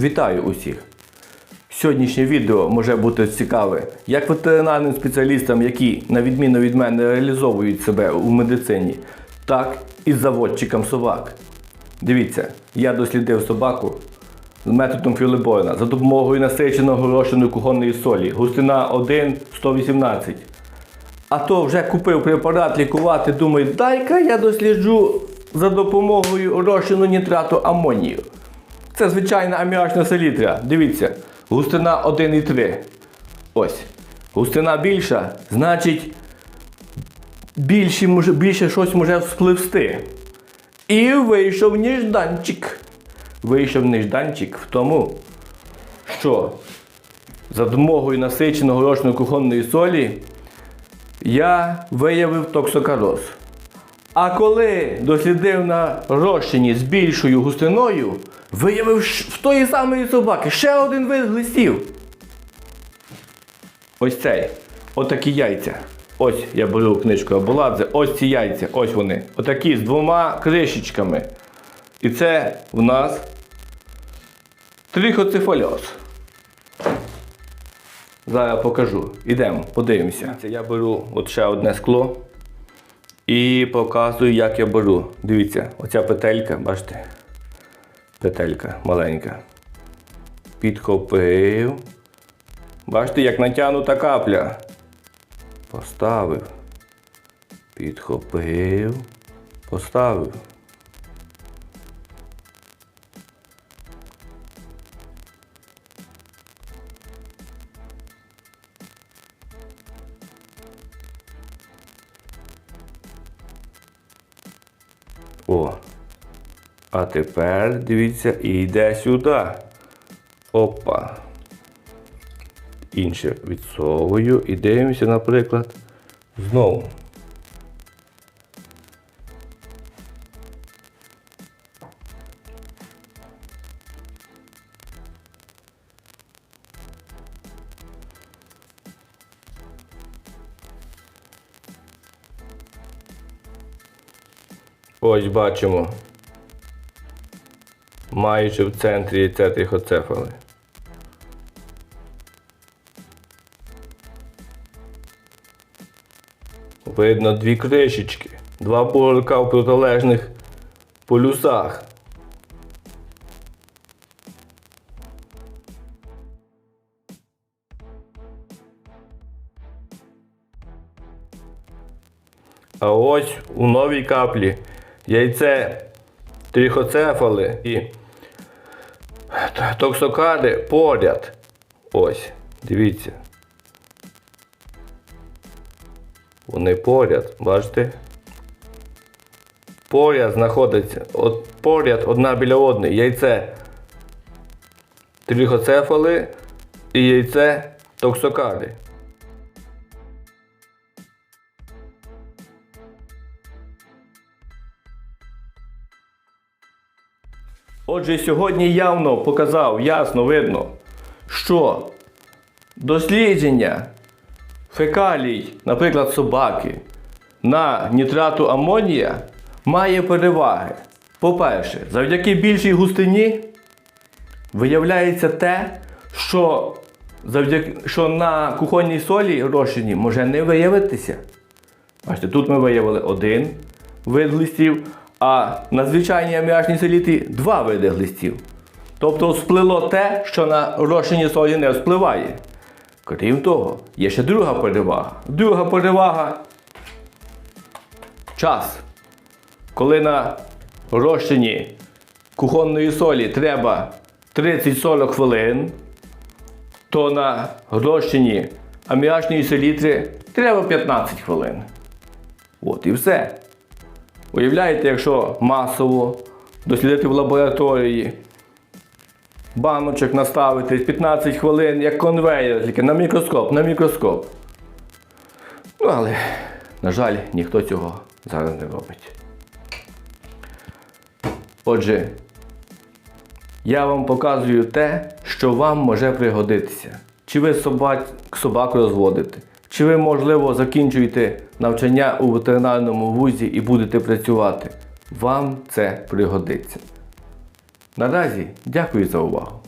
Вітаю усіх! Сьогоднішнє відео може бути цікаве як ветеринарним спеціалістам, які, на відміну від мене, реалізовують себе у медицині, так і заводчикам собак. Дивіться, я дослідив собаку з методом Філебойна за допомогою насиченого розчину кухонної солі. Густина 1 118. А то вже купив препарат лікувати, думаю, дай-ка я досліджу за допомогою розчину нітрату амонію. Це звичайна аміачна селітра. Дивіться, густина 1,3. Ось. Густина більша, значить, більше, більше щось може спливсти. І вийшов нежданчик. Вийшов нежданчик в тому, що за допомогою насиченого розчину кухонної солі я виявив токсокароз. А коли дослідив на розчині з більшою густиною, виявив в тої самої собаки ще один вид глистів. Ось цей. Отакі яйця. Ось я беру книжку Абуладзе, ось ці яйця, ось вони. Отакі з двома кришечками. І це в нас трихоцефальоз. Зараз покажу. Ідемо, подивимося. Я беру от ще одне скло і показую, як я беру. Дивіться, оця петелька, бачите? Петелька маленька. Підхопив. Бачите, як натягнута капля. Поставив. Підхопив. Поставив. О. А тепер дивіться, і йде сюди. Опа. Інше відсовую і дивимося, наприклад, знову. Ось бачимо. Майже в центрі яйця трихоцефали. Видно дві кришечки, два бугорка в протилежних полюсах. А ось у новій каплі яйце трихоцефали і токсокади поряд. Ось, дивіться. Вони поряд, бачите? Поряд знаходиться, от поряд одна біля одної. Яйце трихоцефали і яйце токсокади. Отже, сьогодні явно показав, ясно видно, що дослідження фекалій, наприклад, собаки, на нітрату амонія має переваги. По-перше, завдяки більшій густині виявляється те, що, завдяки, що на кухонній солі розчині може не виявитися. Бачите, тут ми виявили один вид глистів, а на звичайній аміачній селітрі два види глистів. Тобто сплило те, що на розчині солі не спливає. Крім того, є ще друга перевага. Друга перевага час. Коли на розчині кухонної солі треба 30-40 хвилин, то на розчині аміачної селітри треба 15 хвилин. От і все. Уявляєте, якщо масово дослідити в лабораторії, баночок наставити 15 хвилин, як конвейер, тільки на мікроскоп, на мікроскоп. Ну, але, на жаль, ніхто цього зараз не робить. Отже, я вам показую те, що вам може пригодитися. Чи ви собак, собаку розводите, чи ви, можливо, закінчуєте навчання у ветеринарному вузі і будете працювати. Вам це пригодиться. Наразі дякую за увагу.